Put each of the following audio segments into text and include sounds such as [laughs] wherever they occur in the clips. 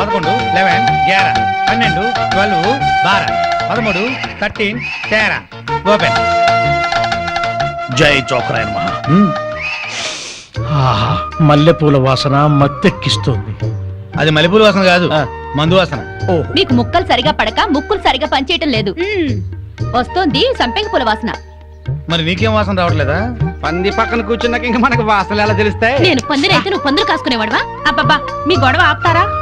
పదకొండు లెవెన్ గ్యారా. పన్నెండు ట్వెల్వ్ బారా. పదమూడు థర్టీన్ తేరా. ఓపెన్ జై చోకరాయన మహా ఆహా మల్లెపూల వాసన మత్తెక్కిస్తోంది. అది మల్లెపూల వాసన కాదు. మందు వాసన. ఓ. మీకు ముక్కలు సరిగా పడక ముక్కులు సరిగా పనిచేయటం లేదు. వస్తోంది సంపెంగ పూల వాసన. మరి నీకేం వాసన రావట్లేదా? పంది పక్కన కూర్చున్నాక ఇంకా మనకు వాసనలు ఎలా తెలుస్తాయి? నేను పందిరైతే నువ్వు పందులు కాసుకునేవాడవా? అబ్బబ్బా మీ గొడవ ఆపుతారా?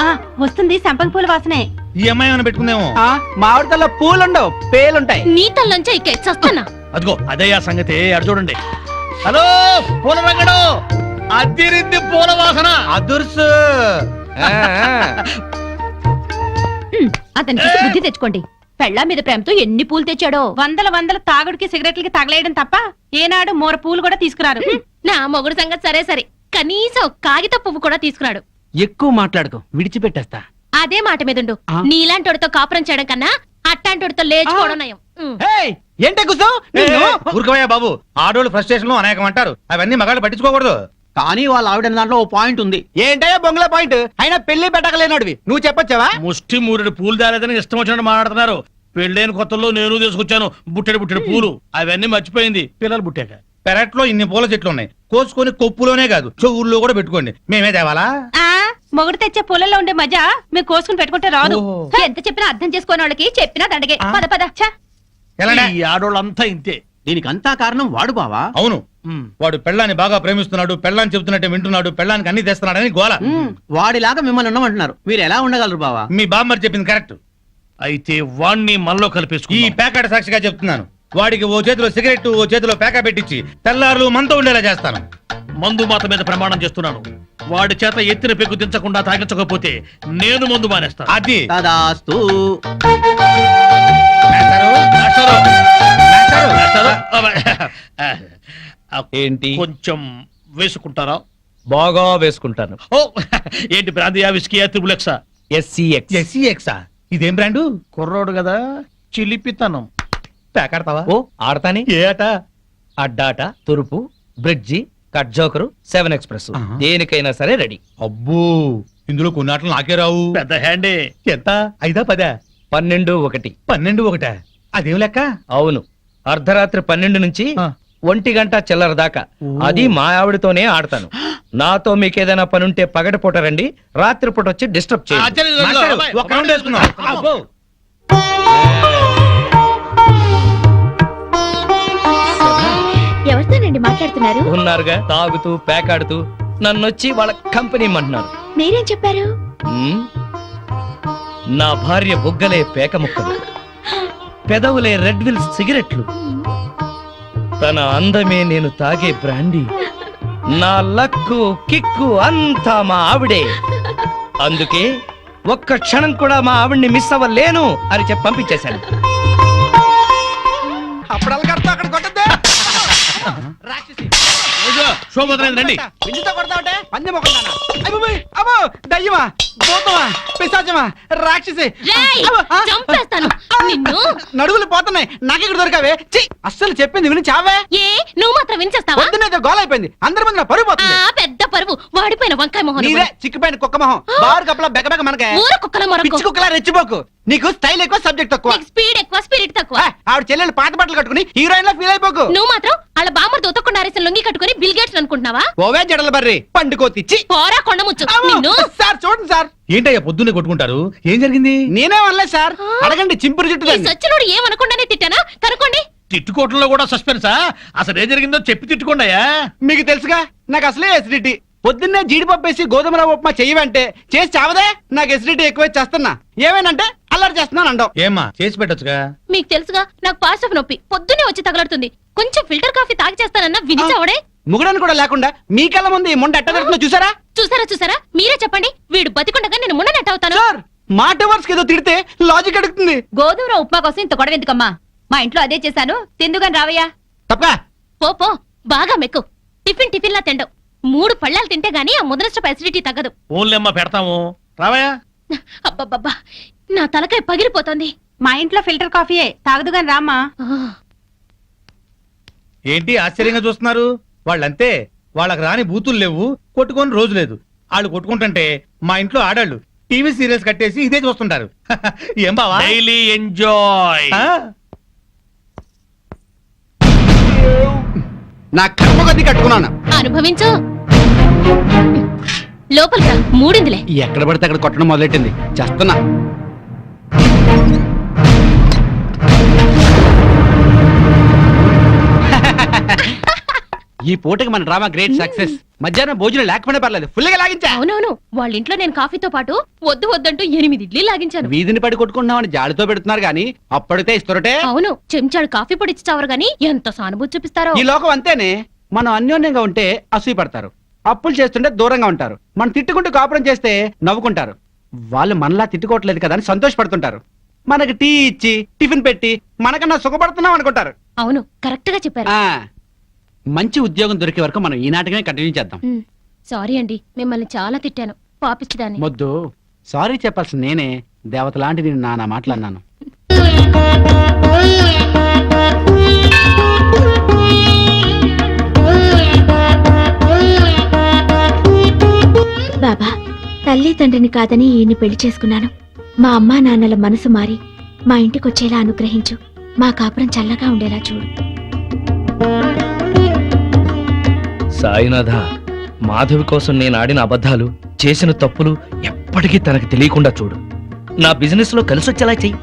ఆ వస్తుంది. సంపంగి పూల వాసనే. ఈ అమ్మాయి ఏమైనా పెట్టుకుందేమో? ఆ, మామిడితల్లో పూలుండవు పేలుంటాయి. నీ తల్లంచే ఇక్కే చస్తానా అదిగో అదయ్యా సంగతి. అడు చూడండి. హలో పూల రంగడు. అదిరింది పూల వాసన. అదుర్సు. అతనికి బుద్ధి తెచ్చుకోండి. పెళ్ళా మీద ప్రేమతో ఎన్ని పూలు తెచ్చాడో. వందల వందల తాగుడికి సిగరెట్లకి తగలేయడం తప్ప ఏనాడు మోర పూలు కూడా తీసుకురారు. నా మొగుడు సంగతి సరే సరే. కనీసం ఒక కాగిత పువ్వు కూడా తీసుకురాడు. ఎక్కువ మాట్లాడుకో విడిచిపెట్టేస్తా. అదే మాట మీదుండు. ఆ? నీలాంటోడితో కాపురం చేయడం కన్నా అట్టాంటోడితో లేచుకోవడం నయం. ఉమ్. ఏయ్, ఏంటే కూర్చో? ఊరుకోవయ్యా బాబు. ఆడోళ్ళు ఫ్రస్ట్రేషన్లో అనేకం అంటారు అవన్నీ మగాళ్ళు పట్టించుకోకూడదు. కానీ వాళ్ళ ఆవిడ దాంట్లో ఓ పాయింట్ ఉంది. ఏంటయ్యా బొంగుల పాయింట్ అయినా పెళ్ళి పెట్టకలేనోడివి. నువ్వు చెప్పొచ్చావా? ముష్టి మూరెడు పూలు దారేదని ఇష్టం వచ్చినట్టు మాట్లాడుతున్నారు. పెళ్ళైన కొత్తలో నేను తీసుకొచ్చాను బుట్టెడు బుట్టెడు పూలు. అవన్నీ మర్చిపోయింది. పిల్లలు పుట్టాక. పెరట్లో ఇన్ని పూల చెట్లు ఉన్నాయి కోసుకొని కొప్పులోనే కాదు చెవుల్లో కూడా పెట్టుకోండి. మేమే తేవాలా? ఆ మొగుడు తెచ్చే పూలలో ఉండే మజా మీరు కోసుకుని పెట్టుకుంటే రాదు. ఓహో. ఎంత చెప్పినా అర్థం చేసుకోని వాళ్ళకి చెప్పినా దండగే. పద పద. ఛ. ఎలాంటి ఈ ఆడోళ్ళంతా ఇంతే. దీనికి అంతా కారణం వాడు బావా. అవును. ఉమ్. వాడు పెళ్ళాన్ని బాగా ప్రేమిస్తున్నాడు పెళ్ళాన్ని చెబుతున్నట్టే వింటున్నాడు పెళ్ళానికి అన్ని తెస్తున్నాడని గోల. వాడిలాగా మిమ్మల్ని ఉండమంటున్నారు. మీరు ఎలా ఉండగలరు బావా? మీ బామ్మర్ చెప్పింది కరెక్ట్. అయితే వాణ్ణి మనలో ఈ ప్యాకెట్ సాక్షిగా చెప్తున్నాను. వాడికి ఓ చేతిలో సిగరెట్ ఓ చేతిలో ప్యాకా పెట్టించి తెల్లారులు మనతో ఉండేలా చేస్తాను. మందు మాత మీద ప్రమాణం చేస్తున్నాను. వాడి చేత ఎత్తిన పెగ్గు దించకుండా తాగించకపోతే నేను మందు మానేస్తాను. అది. తదాస్తు. మేస్టారు, మేస్టారు, మేస్టారు. చేస్తారా? ఆ, ఏంటి? కొంచెం వేసుకుంటారా? బాగా వేసుకుంటాను. ఓ ఏంటి బ్రాందియా విస్కీయా త్రిబులెక్సా ఎస్సీఎక్స్ ఎస్సీ ఎక్సా. ఇదేం బ్రాండు? కుర్రోడు కదా చిలిపితనం. ప్యాకెడతావా? ఓ ఆడతాని? ఏ ఆట? అడ్డాట తురుపు bridge cut joker seven express. ఆహా. దేనికైనా సరే రెడీ. అబ్బో ఇందులో కొన్ని ఆటలు నాకే రావు. పెద్ద హ్యాండే. ఎంత? ఐదా పదా? పన్నెండు ఒకటి. పన్నెండు ఒకటా? అదేం లెక్క? అవును. అర్ధరాత్రి పన్నెండు నుంచి ఆ. ఒంటి గంట చిల్లర దాకా. ఓ. అది మా ఆవిడతోనే ఆడతాను. నాతో మీకు ఏదైనా పనుంటే పగటిపూట రండి రాత్రిపూట వచ్చి డిస్టర్బ్ చేయండి. మాస్టారు, ఒక రౌండ్ వేసుకుందాం. అబ్బో. మాట్లాడుతున్నారు ఉన్నారుగా తాగుతూ పేకాడుతూ నన్నొచ్చి వాళ్ళ కంపెనీ ఇమ్మంటున్నారు మీరేం చెప్పారు? ఉమ్, నా భార్య బుగ్గలే పేక ముక్కలు పెదవులే రెడ్ విల్స్ సిగరెట్లు. తన అందమే నేను తాగే బ్రాండీ. నా లక్కు కిక్కు అంతా మా ఆవిడే. అందుకే ఒక్క క్షణం కూడా మా ఆవిడ్ని మిస్ అవ్వలేను అని చెప్పి పంపించేశాను. అప్పుడల్ కడతా అక్కడ కొట్టద్దే. [laughs] రాక్షసి. శోభోదరైంది రండి. విందుతో కొడతావుటే? పందెం ఒకటానా అమ్మో దయ్యమా భూతమా పిశాచమా రాక్షసి. రేయ్, అబ్బో, ఆ, చంపేస్తాను నిన్ను? నడుగులు పోతున్నాయి. నాకెక్కడ దొరకవే. చి అస్సలు చెప్పింది విని చావే ఏ నువ్వు మాత్రం వినిచేస్తావా? పొద్దున్నే గోల అయిపోయింది. అందరి ముందు నా పరుగు ఆ పోతుంది పెద్ద పరువు. వాడిపోయిన వంకాయ మొహం నీదే చిక్కిపోయిన కుక్క మొహం. బారు కప్పలా బెగబెగ మనకే. ఊర కుక్కల మొరకు. పిచ్చి కుక్కలా రెచ్చిపోకు. నీకు స్టైల్ ఎక్కువ సబ్జెక్ట్ తక్కువ. నీకు స్పీడ్ ఎక్కువ స్పిరిట్ తక్కువ. ఆ, ఆవిడ చెల్లెలు పాత బట్టలు కట్టుకుని హీరోయిన్ లా ఫీల్ అయిపోకు. నువ్వు మాత్రం వాళ్ళ బామ్మర్ అనుకుంటున్నావా? ఓవే జడల బర్రి పండుకోతి చి పోరా కొండముచ్చు నిన్ను. సార్ చూడండి సార్. ఏంటయ్యా పొద్దున్నే కొట్టుకుంటారు? ఏం జరిగింది? నేనే అనలేదు సార్. అడగండి చింపురు ఈ దాన్ని. సచ్చినోడు ఏమనకుండానే తిట్టానా? కనుకోండి తిట్టుకోవటంలో కూడా సస్పెన్సా? అసలు ఏం జరిగిందో చెప్పి తిట్టుకోండియా మీకు తెలుసుగా నాకు అసలే ఎసిడిటీ పొద్దున్నే జీడిపప్పు వేసి గోధుమ రవ్వ ఉప్మా చెయ్యవంటే చేసి చావదే నాకు ఎసిడిటీ ఎక్కువ చేస్తున్నా. ఏమేనంటే అల్లరి చేస్తున్నాను అండవు ఏమ్మా చేసి పెట్టొచ్చుగా? మీకు తెలుసుగా నాకు పాస్ ఆఫ్ నొప్పి. పొద్దునే వచ్చి తగలడుతుంది. కొంచెం ఫిల్టర్ కాఫీ తాగి చేస్తానన్నా వినిచావడే? ముగుడని కూడా లేకుండా మీ కళ్ళ ముందు ఈ ముండ ఎట్ట జరుగుతుందో చూసారా? చూసారా చూసారా? మీరే చెప్పండి. వీడు బతికుండగా నేను మున్న నెట్ అవుతాను? సార్ మాట వర్స్ ఏదో తిడితే లాజిక్ అడుగుతుంది. గోధుమ ఉప్మా కోసం ఇంత గొడవ ఎందుకమ్మా? మా ఇంట్లో అదే చేశాను. తిందుగాని రావయ్యా. తప్ప పో పో. బాగా మెక్కు. టిఫిన్ టిఫిన్ లా తిండవు మూడు పళ్ళాలు తింటే గానీ ఆ ముదరస్ట అసిడిటీ తగ్గదు. ఓన్లేమ్మ పెడతాము. రావయ్యా. అబ్బబ్బబ్బా నా తలకాయ పగిలిపోతుంది. మా ఇంట్లో ఫిల్టర్ కాఫీయే. తాగదుగాని రామ్మా. ఏంటి ఆశ్చర్యంగా చూస్తున్నారు? వాళ్ళంతే వాళ్ళకి రాని బూతులు లేవు కొట్టుకొని రోజు లేదు. వాళ్ళు కొట్టుకుంటుంటే మా ఇంట్లో ఆడాళ్ళు టీవీ సీరియల్స్ కట్టేసి ఇదే చూస్తుంటారు. [laughs] ఏం బావా? Daily enjoy. ఆ? నా కర్మ కొద్ది కట్టుకున్నాను. అనుభవించు. లోపలికి రా, మూడిందిలే. ఎక్కడ పడితే అక్కడ కొట్టడం మొదలెట్టింది. చేస్తున్నా. ఈ పూటకి మన డ్రామా గ్రేట్ సక్సెస్. మధ్యాహ్నం భోజనం లేకపోయినా పర్లేదు. ఫుల్గా లాగించా. అవునవును. వాళ్ళ ఇంట్లో నేను కాఫీతో పాటు వద్దు వద్దంటూ ఎనిమిది ఇడ్లీ లాగించాను. వీధిని పడి కొట్టుకుంటున్నామని జాలితో పెడుతున్నారు గానీ అప్పటితే ఇస్తురటే. అవును. చెంచాడు కాఫీ పొడి ఇచ్చి చావరు గాని ఎంత సానుభూతి చూపిస్తారో. ఈ లోకం అంతేనే. మనం అన్యోన్యంగా ఉంటే అసూయ పడతారు. అప్పులు చేస్తుంటే దూరంగా ఉంటారు. మనం తిట్టుకుంటూ కాపురం చేస్తే నవ్వుకుంటారు. వాళ్ళు మనలా తిట్టుకోవట్లేదు కదా అని సంతోషపడుతుంటారు. మనకి టీ ఇచ్చి టిఫిన్ పెట్టి మనకన్నా సుఖపడుతున్నాం అనుకుంటారు. అవును. కరెక్ట్గా చెప్పారు మంచి ఉద్యోగం దొరికే వరకు మనం ఈ నాటకమే కంటిన్యూ చేద్దాం. సారీ అండి మిమ్మల్ని చాలా తిట్టాను. పాపిచ్చిదాన్ని మొద్దు సారీ చెప్పాల్సిన నేనే. దేవత లాంటి నేను నానా మాట్లాడినాను బాబా తల్లి తండ్రిని కాదని ఈయన్ని పెళ్ళి చేసుకున్నాను. మా అమ్మా నాన్నల మనసు మారి మా ఇంటికొచ్చేలా అనుగ్రహించు. మా కాపురం చల్లగా ఉండేలా చూడు. సాయినాథ మాధవి కోసం నేను ఆడిన అబద్ధాలు చేసిన తప్పులు ఎప్పటికీ తనకు తెలియకుండా చూడు. నా బిజినెస్లో కలిసి వచ్చేలా చెయ్యి.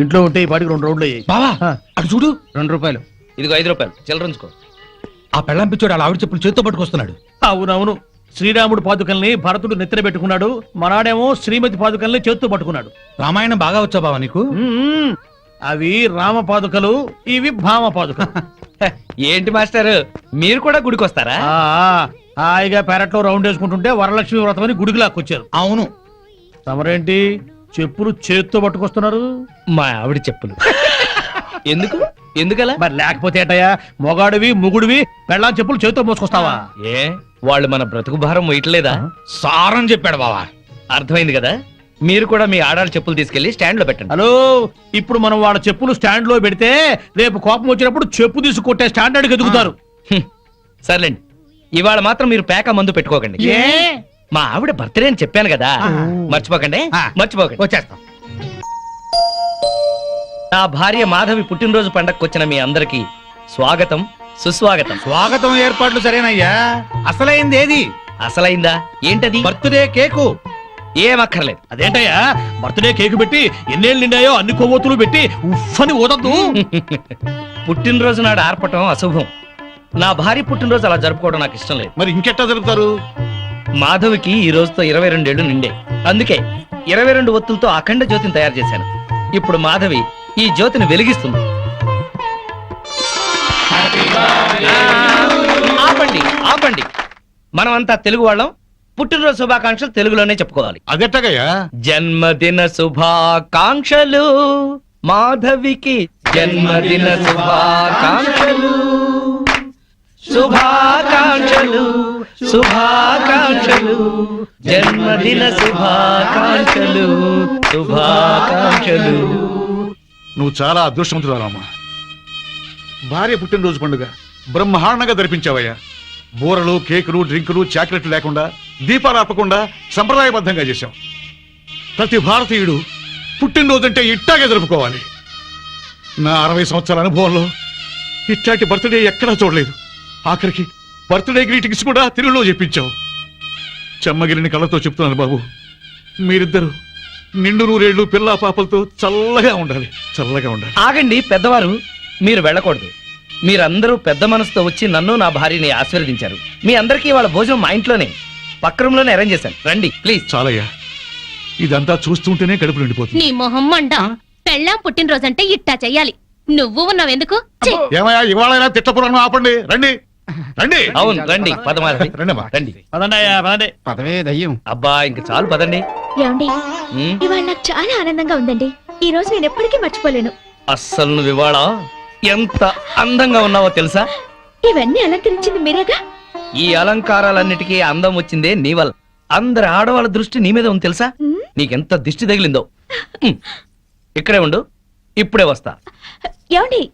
ఇంట్లో ఉంటే ఈ పాటికి రెండు రౌండ్లు అయ్యాయి. బావా అటు చూడు. రెండు రూపాయలు. ఇదిగో ఐదు రూపాయలు చిల్లరంచుకో ఆ పెళ్ళం పిచ్చోడు అలా ఆవిడ చెప్పులు చేత్తో పట్టుకొస్తున్నాడు. అవునవును శ్రీరాముడు పాదుకల్ని భరతుడు నెత్తిన పెట్టుకున్నాడు మనాడేమో శ్రీమతి పాదుకల్ని చేత్తో పట్టుకున్నాడు. రామాయణం బాగా వచ్చా బావా నీకు. అవి రామ పాదుకలు ఇవి భామ పాదుకలు ఏంటి మాస్టర్? మీరు కూడా గుడికి వస్తారా హాయిగా పెరట్లో రౌండ్ వేసుకుంటుంటే వరలక్ష్మి వ్రతం అని గుడికి లాక్కొచ్చారు. అవును. తమరేంటి? చెప్పులు చేత్తో పట్టుకొస్తున్నారు? మా ఆవిడ చెప్పులు. ఎందుకు? ఎందుకలా? మరి లేకపోతే ఏటయ్యా? మొగాడివి ముగుడివి పెళ్ళాం చెప్పులు చేత్తో మోసుకొస్తావా? ఏ వాళ్ళు మన బ్రతుకు భారం వేయట్లేదా? సారం చెప్పాడు బావా. అర్థమైంది కదా? మీరు కూడా మీ ఆడాళ్ళ చెప్పులు తీసుకెళ్ళి స్టాండ్లో పెట్టండి. హలో ఇప్పుడు మనం వాళ్ళ చెప్పులు స్టాండ్లో పెడితే రేపు కోపం వచ్చినప్పుడు చెప్పు తీసి కొట్టే స్టాండర్డ్ ఎదుగుతారు. హ్మ్. సర్లేండి. ఇవాళ మాత్రం మీరు పేక మందు పెట్టుకోకండి. ఏ? మా ఆవిడ బర్త్డే అని చెప్పాను కదా. మర్చిపోకండి. ఆ. మర్చిపోకండి. వచ్చేస్తాం. నా భార్య మాధవి పుట్టినరోజు పండగకు వచ్చిన మీ అందరికి స్వాగతం సుస్వాగతం. స్వాగతం ఏర్పాట్లు సరేనయ్యా. అసలైంది ఏది? అసలైందా? ఏంటది? Birthday cake. ఏం అక్కర్లేదు అదేంటయ్యా? బర్త్డే కేక్ పెట్టి ఎన్నేళ్ళు నిండాయో అన్ని కొవ్వొత్తులు పెట్టి ఉఫ్ అని ఊదద్దు. [laughs] పుట్టినరోజు నాడు ఆర్పటం అశుభం. నా భార్య పుట్టినరోజు అలా జరుపుకోవడం నాకు ఇష్టం లేదు. మరి ఇంకెట్టా జరుపుతారు? మాధవికి ఈ రోజుతో ఇరవై రెండేళ్ళు నిండే. అందుకే ఇరవై రెండు ఒత్తులతో అఖండ జ్యోతిని తయారు చేశాను. ఇప్పుడు మాధవి ఈ జ్యోతిని వెలిగిస్తుంది. ఆపండి ఆపండి. మనమంతా తెలుగు వాళ్ళం. పుట్టినరోజు శుభాకాంక్షలు తెలుగులోనే చెప్పుకోవాలి. అదెట్టగయ్యా జన్మదిన శుభాకాంక్షలు మాధవికి జన్మదిన శుభాకాంక్షలు శుభాకాంక్షలు శుభాకాంక్షలు జన్మదిన శుభాకాంక్షలు శుభాకాంక్షలు. నువ్వు చాలా అదృష్టవంతురాలమ్మా భార్య పుట్టినరోజు పండుగ బ్రహ్మాండంగా జరిపించావయ్యా. బూరలు కేకులు డ్రింకులు చాక్లెట్లు లేకుండా దీపాలు ఆపకుండా సంప్రదాయబద్ధంగా చేశాం. ప్రతి భారతీయుడు పుట్టినరోజంటే ఇట్టాగే జరుపుకోవాలి. నా అరవై సంవత్సరాల అనుభవంలో ఇట్లాంటి బర్త్డే ఎక్కడా చూడలేదు. ఆఖరికి బర్త్డే గ్రీటింగ్స్ కూడా తెలుగులో చెప్పించావు. చెమ్మగిరిని కళ్ళతో చెప్తున్నాను బాబు. మీరిద్దరు నిండు నూరేళ్ళు పిల్లా పాపలతో చల్లగా ఉండాలి. చల్లగా ఉండాలి. ఆగండి పెద్దవారు. మీరు వెళ్ళకూడదు. మీరందరూ పెద్ద మనసుతో వచ్చి నన్ను నా భార్యని ఆశీర్వదించారు. మీ అందరికీ వాళ్ళ భోజనం మా ఇంట్లోనే. పక్క రూమ్లోనే అరేంజ్ చేశాను. రండి ప్లీజ్. చాలయ్యా. ఇదంతా చూస్తుంటేనే కడుపు నిండిపోతుంది. నీ మొహం మండ. పెళ్ళాం పుట్టినరోజంటే ఇట్టా చెయ్యాలి. నువ్వు ఉన్నావెందుకు చెయ్. ఏమయ్యా ఇవాళైనా తిట్టపురాణం ఆపండి. రండి. రండి. అవును రండి పదమాధవి రండమ్మా. రండి. పదండి అయ్యా పదండి. పదవే దయ్యం. అబ్బా ఇంక చాలు పదండి. ఏమండి? ఉమ్, ఇవాళ నాకు చాలా ఆనందంగా ఉందండి. ఈ రోజు నేను ఎప్పటికీ మర్చిపోలేను. అస్సలు నువ్వు ఇవాళ ఎంత అందంగా ఉన్నావో తెలుసా? ఇవన్నీ అలంకరించింది మీరేగా? ఈ అలంకారాలన్నిటికీ అందం వచ్చిందే నీ వల్ల. అందరి ఆడవాళ్ళ దృష్టి నీ మీద ఉంది తెలుసా? నీకెంత దిష్టి తగిలిందో. ఉమ్, ఇక్కడే ఉండు. ఇప్పుడే వస్తా. ఏమండి?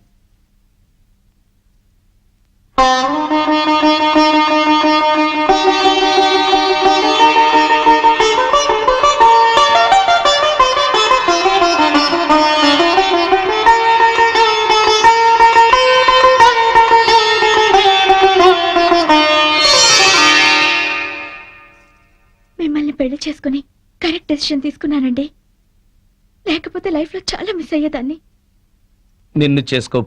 డెసిషన్ తీసుకున్నానండి. లేకపోతే లైఫ్లో చాలా మిస్ అయ్యేదాన్ని. నిన్ను చేసుకో